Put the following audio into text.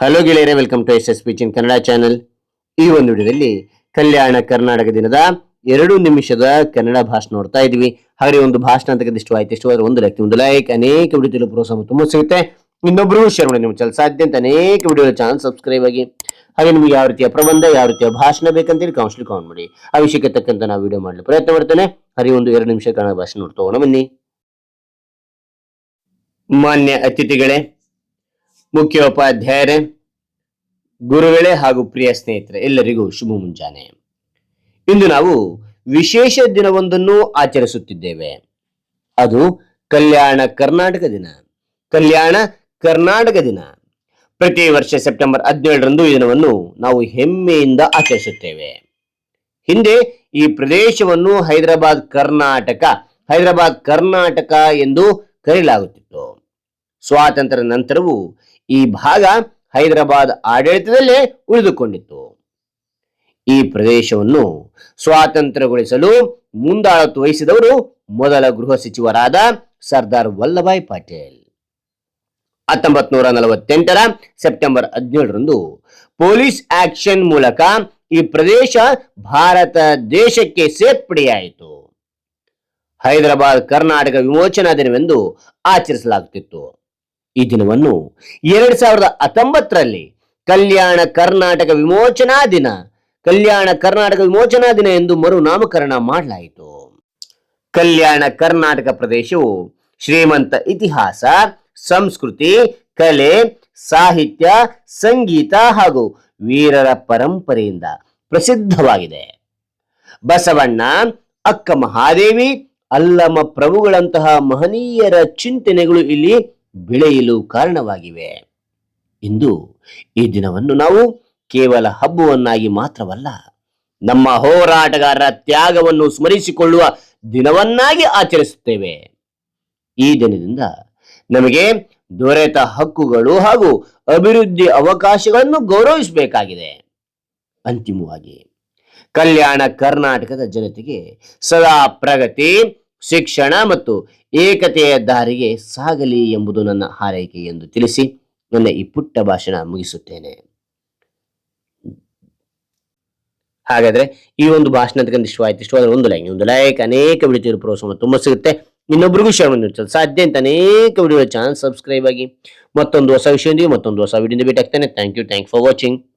Hello ಗೆಳೆಯರೇ welcome to S S P Chin Kannada channel ಈ ಒಂದು ವಿಡಿಯೋದಲ್ಲಿ ಕಲ್ಯಾಣ ಕರ್ನಾಟಕ ದಿನದ ಎರಡು ನಿಮಿಷದ ಕನ್ನಡ ಭಾಷಣ ನೋಡ್ತಾ ಇದ್ವಿ ಹಾಗೆ ಒಂದು ಭಾಷಣ ಅಂತ ಇಷ್ಟವಾಯ್ತು ಇಷ್ಟವಾದ್ರೆ ಒಂದು ಲೈಕ್ ಒಂದು ಲೈಕ್ ಅನೇಕ ವಿಡಿಯೋ ಪ್ರೋತ್ಸಾಹ ತುಂಬ ಸಿಗುತ್ತೆ. ಇನ್ನೊಬ್ಬರು ಶೇರ್ ಮಾಡಿ ನಿಮ್ಮ ಚಾನಲ್ ಸಾಧ್ಯ ಅಂತ ಅನೇಕ ವಿಡಿಯೋ ಚಾನಲ್ ಸಬ್ಸ್ಕ್ರೈಬ್ ಆಗಿ. ಹಾಗೆ ನಿಮ್ಗೆ ಯಾವ ರೀತಿಯ ಪ್ರಬಂಧ, ಯಾವ ರೀತಿಯ ಭಾಷಣ ಬೇಕಂತೇಳಿ ಕೌನ್ಸಿಲ್ ಕಾನ್ ಮಾಡಿ. ಆ ವಿಷಯಕ್ಕೆ ತಕ್ಕಂತ ನಾವು ವಿಡಿಯೋ ಮಾಡಲು ಪ್ರಯತ್ನ ಮಾಡ್ತೇನೆ. ಹರಿ ಒಂದು ಎರಡು ನಿಮಿಷ ಕನ್ನಡ ಭಾಷೆ ನೋಡ್ತಾ ಹೋಗೋಣ ಬನ್ನಿ. ಮಾನ್ಯ ಅತಿಥಿಗಳೇ ಮುಖ್ಯೋಪಾಧ್ಯಾಯರೇ, ಗುರುಗಳೇ ಹಾಗೂ ಪ್ರಿಯ ಸ್ನೇಹಿತರೆ, ಎಲ್ಲರಿಗೂ ಶುಭ ಮುಂಜಾನೆ. ಇಂದು ನಾವು ವಿಶೇಷ ದಿನವೊಂದನ್ನು ಆಚರಿಸುತ್ತಿದ್ದೇವೆ. ಅದು ಕಲ್ಯಾಣ ಕರ್ನಾಟಕ ದಿನ. ಕಲ್ಯಾಣ ಕರ್ನಾಟಕ ದಿನ. ಪ್ರತಿ ವರ್ಷ ಸೆಪ್ಟೆಂಬರ್ ಹದಿನೇಳರಂದು ಈ ದಿನವನ್ನು ನಾವು ಹೆಮ್ಮೆಯಿಂದ ಆಚರಿಸುತ್ತೇವೆ. ಹಿಂದೆ ಈ ಪ್ರದೇಶವನ್ನು ಹೈದರಾಬಾದ್ ಕರ್ನಾಟಕ ಹೈದರಾಬಾದ್ ಕರ್ನಾಟಕ ಎಂದು ಕರೆಯಲಾಗುತ್ತಿತ್ತು. ಸ್ವಾತಂತ್ರ್ಯ ನಂತರವೂ ಈ ಭಾಗ ಹೈದರಾಬಾದ್ ಆಡಳಿತದಲ್ಲೇ ಉಳಿದುಕೊಂಡಿತ್ತು. ಈ ಪ್ರದೇಶವನ್ನು ಸ್ವಾತಂತ್ರ್ಯಗೊಳಿಸಲು ಮುಂದಾಳತ್ತು ವಹಿಸಿದವರು ಮೊದಲ ಗೃಹ ಸಚಿವರಾದ ಸರ್ದಾರ್ ವಲ್ಲಭಾಯ್ ಪಟೇಲ್. ಹತ್ತೊಂಬತ್ ನೂರ ನಲವತ್ತೆಂಟರ ಸೆಪ್ಟೆಂಬರ್ ಹದಿನೇಳರಂದು ಪೊಲೀಸ್ ಆಕ್ಷನ್ ಮೂಲಕ ಈ ಪ್ರದೇಶ ಭಾರತ ದೇಶಕ್ಕೆ ಸೇರ್ಪಡೆಯಾಯಿತು. ಹೈದರಾಬಾದ್ ಕರ್ನಾಟಕ ವಿಮೋಚನಾ ದಿನವೆಂದು ಆಚರಿಸಲಾಗುತ್ತಿತ್ತು. ಈ ದಿನವನ್ನು ಎರಡ್ ಸಾವಿರದ ಹತ್ತೊಂಬತ್ತರಲ್ಲಿ ಕಲ್ಯಾಣ ಕರ್ನಾಟಕ ವಿಮೋಚನಾ ದಿನ. ಕಲ್ಯಾಣ ಕರ್ನಾಟಕ ವಿಮೋಚನಾ ದಿನ ಎಂದು ಮರುನಾಮಕರಣ ಮಾಡಲಾಯಿತು. ಕಲ್ಯಾಣ ಕರ್ನಾಟಕ ಪ್ರದೇಶವು ಶ್ರೀಮಂತ ಇತಿಹಾಸ, ಸಂಸ್ಕೃತಿ, ಕಲೆ, ಸಾಹಿತ್ಯ, ಸಂಗೀತ ಹಾಗೂ ವೀರರ ಪರಂಪರೆಯಿಂದ ಪ್ರಸಿದ್ಧವಾಗಿದೆ. ಬಸವಣ್ಣ, ಅಕ್ಕ ಮಹಾದೇವಿ ಅಲ್ಲಮ ಪ್ರಭುಗಳಂತಹ ಮಹನೀಯರ ಚಿಂತನೆಗಳು ಇಲ್ಲಿ ಬೆಳೆಯಲು ಕಾರಣವಾಗಿವೆ. ಇಂದು ಈ ದಿನವನ್ನು ನಾವು ಕೇವಲ ಹಬ್ಬವನ್ನಾಗಿ ಮಾತ್ರವಲ್ಲ, ನಮ್ಮ ಹೋರಾಟಗಾರರ ತ್ಯಾಗವನ್ನು ಸ್ಮರಿಸಿಕೊಳ್ಳುವ ದಿನವನ್ನಾಗಿ ಆಚರಿಸುತ್ತೇವೆ. ಈ ದಿನದಿಂದ ನಮಗೆ ದೊರೆತ ಹಕ್ಕುಗಳು ಹಾಗೂ ಅಭಿವೃದ್ಧಿ ಅವಕಾಶಗಳನ್ನು ಗೌರವಿಸಬೇಕಾಗಿದೆ. ಅಂತಿಮವಾಗಿ, ಕಲ್ಯಾಣ ಕರ್ನಾಟಕದ ಜನತೆಗೆ ಸದಾ ಪ್ರಗತಿ ಶಿಕ್ಷಣ ಮತ್ತು ಏಕತೆಯ ದಾರಿಗೆ ಸಾಗಲಿ ಎಂಬುದು ನನ್ನ ಹಾರೈಕೆ ಎಂದು ತಿಳಿಸಿ ನನ್ನ ಈ ಪುಟ್ಟ ಭಾಷಣ ಮುಗಿಸುತ್ತೇನೆ. ಹಾಗಾದ್ರೆ ಈ ಒಂದು ಭಾಷಣ ಇಷ್ಟವಾಯ್ತು ಇಷ್ಟವಾದ್ರೆ ಒಂದು ಲೈಕ್ ಒಂದು ಲೈಕ್, ಅನೇಕ ವಿಡಿಯೋ ಪ್ರೋತ್ಸಾಹ ತುಂಬ ಸಿಗುತ್ತೆ. ಇನ್ನೊಬ್ರಿಗೂ ಶೇರ್ ಮಾಡಿ ಸಾಧ್ಯ ಅಂತ ಅನೇಕ ವಿಡಿಯೋ ಚಾನಲ್ ಸಬ್ಸ್ಕ್ರೈಬ್ ಆಗಿ ಮತ್ತೊಂದು ಹೊಸ ವಿಷಯದೊಂದಿಗೆ ಮತ್ತೊಂದು ಹೊಸ ವಿಡಿಯೋದಿಂದ ಭೇಟಿ ಆಗ್ತೇನೆ thank you thank for watching